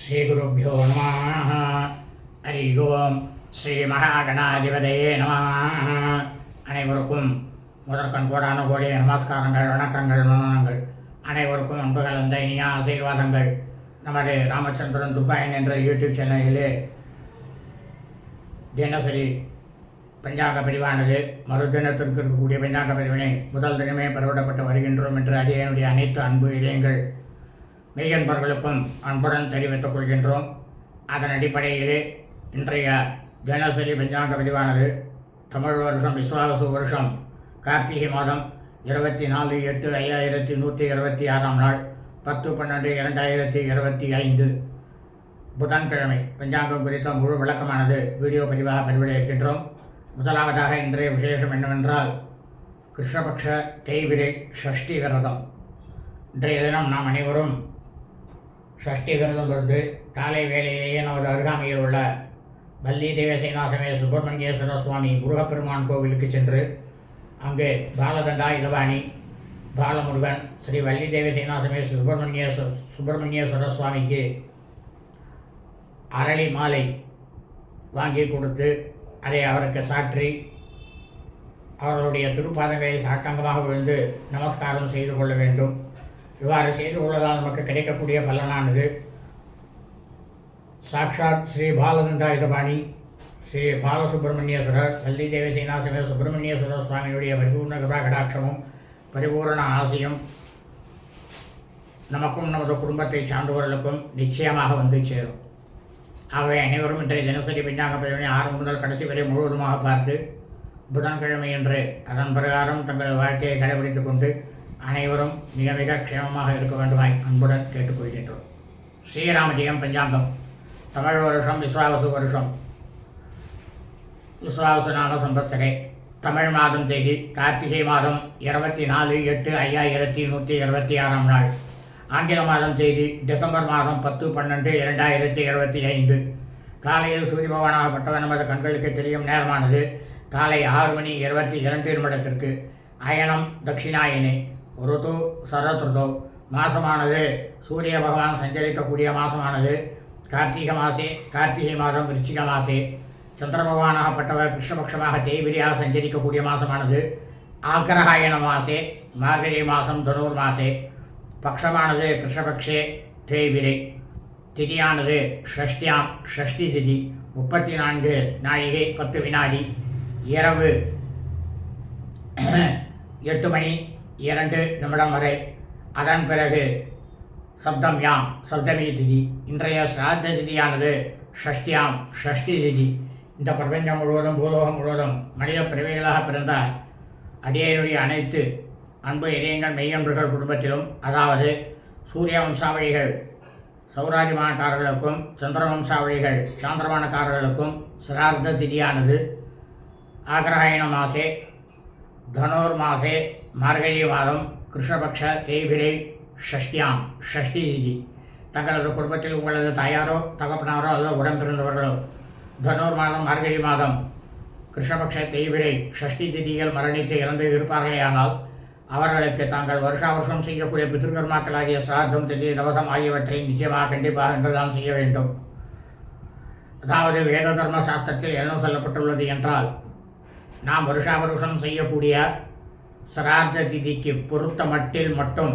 ஸ்ரீகுருப்போ நம ஹரி ஓம் ஸ்ரீ மகாகணாதிபதையே நம அனைவருக்கும் முதற்கண் கோடான கோடிய நமஸ்காரங்கள் வணக்கங்கள் மனநங்கள் அனைவருக்கும் அன்பு கலந்த இனிய ஆசீர்வாதங்கள். நமது ராமச்சந்திரன் துர்பாயன் என்ற யூடியூப் சேனலிலே தினசரி பஞ்சாங்க பிரிவானது மறுதினத்திற்கு இருக்கக்கூடிய பஞ்சாங்க பிரிவினை முதல் தினமே பரவிடப்பட்டு வருகின்றோம் என்று அடியனுடைய அனைத்து அன்பு இதயங்கள். மெய்யன்பர்களுக்கும் அன்புடன் தெரிவித்துக் கொள்கின்றோம். அதன் அடிப்படையிலே இன்றைய தினசரி பஞ்சாங்க பதிவானது தமிழ் வருஷம் விஸ்வாச வருஷம் கார்த்திகை மாதம் இருபத்தி நாலு எட்டு ஐயாயிரத்தி நூற்றி இருபத்தி ஆறாம் நாள் பத்து பன்னெண்டு இரண்டாயிரத்தி இருபத்தி ஐந்து. புதன்கிழமை பஞ்சாங்கம் குறித்த முழு விளக்கமானது வீடியோ பதிவாக பதிவிட இருக்கின்றோம். முதலாவதாக இன்றைய விசேஷம் என்னவென்றால் கிருஷ்ணபக்ஷ தேய்பிரை ஷஷ்டி விரதம். இன்றைய தினம் நாம் அனைவரும் ஷஷ்டி விரதம் இருந்து காலை வேளையிலேயே நமது அருகாமையில் உள்ள வள்ளி தேவசேனாசமய சுப்பிரமணியேஸ்வர சுவாமி முருகப்பெருமான் கோவிலுக்கு சென்று அங்கு பாலதண்டா இளவாணி பாலமுருகன் ஸ்ரீ வள்ளி தேவசேனாசமய சுப்பிரமணியேஸ்வர சுப்பிரமணியேஸ்வர சுவாமிக்கு அரளி மாலை வாங்கி கொடுத்து அதை அவருக்கு சாற்றி அவர்களுடைய திருப்பாதங்களை சாட்டங்கமாக விழுந்து நமஸ்காரம் செய்து கொள்ள வேண்டும். இவ்வாறு செய்து கொள்ளதால் நமக்கு கிடைக்கக்கூடிய பலனானது. சாக்ஷாத் ஸ்ரீ பாலதண்டாயுதபாணி ஸ்ரீ பாலசுப்பிரமணியேஸ்வரர் வள்ளி தேவி சீனாசமே சுப்பிரமணியேஸ்வரர் சுவாமியுடைய பரிபூர்ண கிருபா கடாட்சமும் பரிபூரண ஆசையும் நமக்கும் நமது குடும்பத்தை சார்ந்தவர்களுக்கும் நிச்சயமாக வந்து சேரும். ஆகவே அனைவரும் இன்றைய தினசரி பின்னாக பிரிவினை ஆறு முதல் கடைசி வரை முழுவதுமாக பார்த்து புதன்கிழமை என்று அதன் பிரகாரம் தங்கள் வாழ்க்கையை கடைபிடித்துக் கொண்டு அனைவரும் மிக மிக க்ஷேமமாக இருக்க வேண்டுமாய் அன்புடன் கேட்டுக்கொள்கின்றோம். ஸ்ரீராமஜெயம் பஞ்சாங்கம். தமிழ் வருஷம் விஸ்வாவசு வருஷம். விஸ்வாவசு நாம சம்பத்சரே தமிழ் மாதம் தேதி கார்த்திகை மாதம் இருபத்தி நாலு எட்டு ஐயாயிரத்தி நூற்றி இருபத்தி ஆறாம் நாள். ஆங்கில மாதம் தேதி டிசம்பர் மாதம் பத்து பன்னெண்டு இரண்டாயிரத்தி இருபத்தி ஐந்து. காலையில் சூரிய பகவானாகப்பட்டவர் நமது கண்களுக்கு தெரியும் நேரமானது காலை ஆறு மணி இருபத்தி இரண்டு நிமிடத்திற்கு. அயனம் தட்சிணாயனே. ருது சரத் ருது மாசமானது. சூரிய பகவான் சஞ்சரிக்கக்கூடிய மாசமானது. கார்த்திகை மாசே கார்த்திகை மாதம் விருச்சிக மாசே. சந்திர பகவானாகப்பட்டவர் கிருஷ்ணபக்ஷமாக தேய்பிரியாக சஞ்சரிக்கக்கூடிய மாசமானது. ஆக்கிரகாயண மாசே மார்கழி மாதம் தனூர் மாசே. பக்ஷமானது கிருஷ்ணபக்ஷே தேய்பிரை. திதியானது ஷஷ்டியாம் ஷஷ்டி திதி. முப்பத்தி நான்கு நாழிகை பத்து வினாடி. இரவு எட்டு மணி இரண்டு நிமிடம் வரை. அதன் பிறகு சப்தம் யாம் சப்தமி திதி. இன்றைய சிராத்த திதியானது ஷஷ்டியாம் ஷஷ்டி திதி. இந்த பிரபஞ்சம் முழுவதும் பூலோகம் முழுவதும் மனித பிறவிகளாக பிறந்த அடியனுடைய அனைத்து அன்பு இதயங்கள் மெய்யன்பர்கள் குடும்பத்திலும் அதாவது சூரிய வம்சாவளிகள் சௌராஜமானக்காரர்களுக்கும் சந்திர வம்சாவளிகள் சாந்திரமானக்காரர்களுக்கும் சிரார்த்த திதியானது. ஆக்ரஹாயண மாசே தனோர் மாசே மார்கழி மாதம் கிருஷ்ணபக்ஷ தேய்பிரை ஷஷ்டியாம் ஷஷ்டி திதி தங்களது குடும்பத்தில் உங்களது தாயாரோ தகப்பனாரோ அல்லது உடன்பிறந்தவர்களோ தனூர் மாதம் மார்கழி மாதம் கிருஷ்ணபக்ஷ தேய்பிரை ஷஷ்டி திதிகள் மரணித்து இறந்து இருப்பார்களேயானால் அவர்களுக்கு தாங்கள் வருஷா வருஷம் செய்யக்கூடிய பித்திருக்கர்மாக்களாகிய சிராத்தம் திதி தவசம் ஆகியவற்றை நிச்சயமாக கண்டிப்பாக என்றுதான் செய்ய வேண்டும். அதாவது வேத தர்ம சாஸ்திரத்தில் என்ன சொல்லப்பட்டுள்ளது என்றால் நாம் வருஷா வருஷம் செய்யக்கூடிய சிரார்த்த திதிக்கு பொருத்த மட்டில் மட்டும்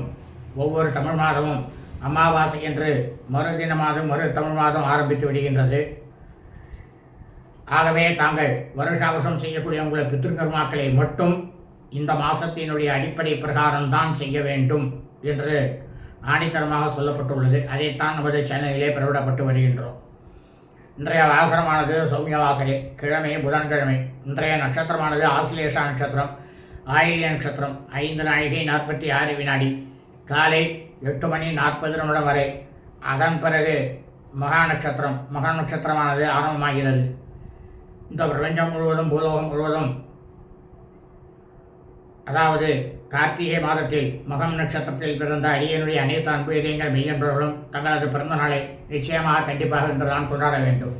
ஒவ்வொரு தமிழ் மாதமும் அமாவாசை என்று மறுதின மாதம் மறு தமிழ் மாதம் ஆரம்பித்து விடுகின்றது. ஆகவே தாங்கள் வருஷா செய்யக்கூடிய உங்களை பித்திருக்கர்மாக்களை மட்டும் இந்த மாதத்தினுடைய அடிப்படை பிரகாரம்தான் செய்ய வேண்டும் என்று ஆணித்தரமாக சொல்லப்பட்டுள்ளது. அதைத்தான் நமது சேனலிலே பிரவிடப்பட்டு வருகின்றோம். இன்றைய வாசனமானது சௌமிய வாசனை கிழமை புதன்கிழமை. இன்றைய நட்சத்திரமானது ஆசிலேஷா நட்சத்திரம். ஆயில்ய நட்சத்திரம் ஐந்து நாழிகை நாற்பத்தி ஆறு வினாடி. காலை எட்டு மணி நாற்பது நிமிடம் வரை. அதன் பிறகு மகா நட்சத்திரம். மகா நட்சத்திரமானது ஆரம்பமாகிறது. இந்த பிரபஞ்சம் முழுவதும் பூலோகம் முழுவதும் அதாவது கார்த்திகை மாதத்தில் மகம் நட்சத்திரத்தில் பிறந்த அடியனுடைய அனைத்து அன்பு இதயங்கள் மெய்யன்பவர்களும் தங்களது பிறந்த நாளை நிச்சயமாக கண்டிப்பாக இன்று நான் கொண்டாட வேண்டும்.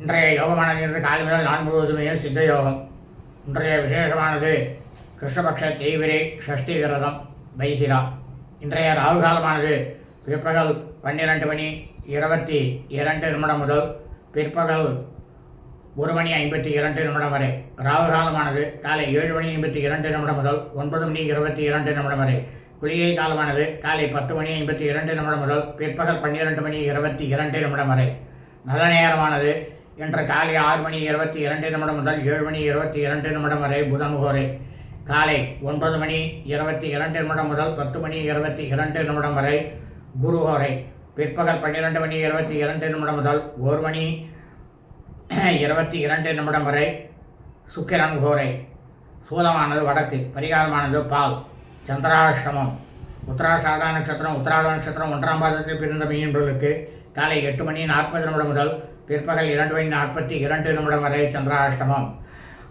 இன்றைய யோகமானது இன்று காலை முதல் நான் முழுவதுமே சித்த யோகம். இன்றைய விசேஷமானது கிருஷ்ணபக்ஷ தேய்விரை ஷஷ்டி விரதம் வைசிரா இன்றைய ராகு காலமானது பிற்பகல் பன்னிரண்டு மணி இருபத்தி இரண்டு நிமிடம் முதல் பிற்பகல் ஒரு மணி ஐம்பத்தி இரண்டு நிமிடம் வரை. ராகு காலமானது காலை ஏழு மணி ஐம்பத்தி இரண்டு நிமிடம் முதல் ஒன்பது மணி இருபத்தி இரண்டு நிமிடம் வரை. குளிகை காலமானது காலை பத்து மணி ஐம்பத்தி இரண்டு நிமிடம் முதல் பிற்பகல் பன்னிரண்டு மணி இருபத்தி இரண்டு நிமிடம் வரை. நல்ல நேரமானது இன்று காலை ஆறு மணி இருபத்தி இரண்டு நிமிடம் முதல் ஏழு மணி இருபத்தி இரண்டு நிமிடம் வரை புதன்கோரை காலை ஒன்பது மணி இருபத்தி இரண்டு நிமிடம் முதல் பத்து மணி இருபத்தி இரண்டு நிமிடம் வரை குருஹோரை பிற்பகல் பன்னிரெண்டு மணி இருபத்தி இரண்டு நிமிடம் முதல் ஒரு மணி இருபத்தி இரண்டு நிமிடம் வரை சுக்கிரன் கோரை. சூலமானது வடக்கு பரிகாரமானது பால். சந்திராஷ்டமம் உத்தராஷாடா நட்சத்திரம் உத்தராட நட்சத்திரம் ஒன்றாம் பாதத்தில் பிறந்த மீன்களுக்கு காலை எட்டு மணி நாற்பது நிமிடம் முதல் பிற்பகல் இரண்டு மணி நாற்பத்தி இரண்டு நிமிடம் வரை சந்திராஷ்டமம்.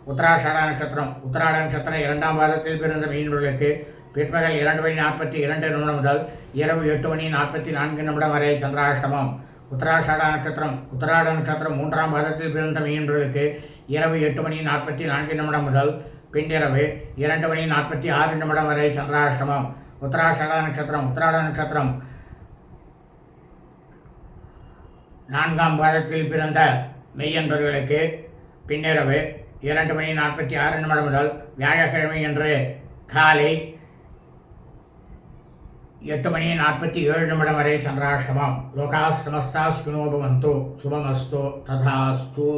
உத்தராஷாட நட்சத்திரம். உத்தராட நட்சத்திரம் இரண்டாம் பாதத்தில் பிறந்த மீன்பர்களுக்கு பிற்பகல் இரண்டு மணி நாற்பத்தி இரண்டு நிமிடம் முதல் இரவு எட்டு மணி நாற்பத்தி நான்கு நிமிடம் வரை சந்திராஷ்டமம். உத்தராஷாட நட்சத்திரம். உத்தராட நட்சத்திரம் மூன்றாம் பாதத்தில் பிறந்த மீன்பர்களுக்கு இரவு எட்டு மணி நாற்பத்தி நான்கு நிமிடம் முதல் பின்னிரவு இரண்டு மணி நாற்பத்தி ஆறு நிமிடம் வரை சந்திராஷ்டமம். உத்தராஷாட நட்சத்திரம். உத்தராட நட்சத்திரம் நான்காம் பாதத்தில் பிறந்த மெய்யன்பர்களுக்கு பின்னிரவு இரண்டு மணி நாற்பத்தி ஆறு நிமிடம் முதல் வியாழக்கிழமை என்று காலை எட்டு மணி நாற்பத்தி ஏழு நிமிடம் வரை சந்திராஷ்டமம். லோகா சமஸ்தா ஸ்பினோபவந்தோ சுபமஸ்தோ ததாஸ்தூ.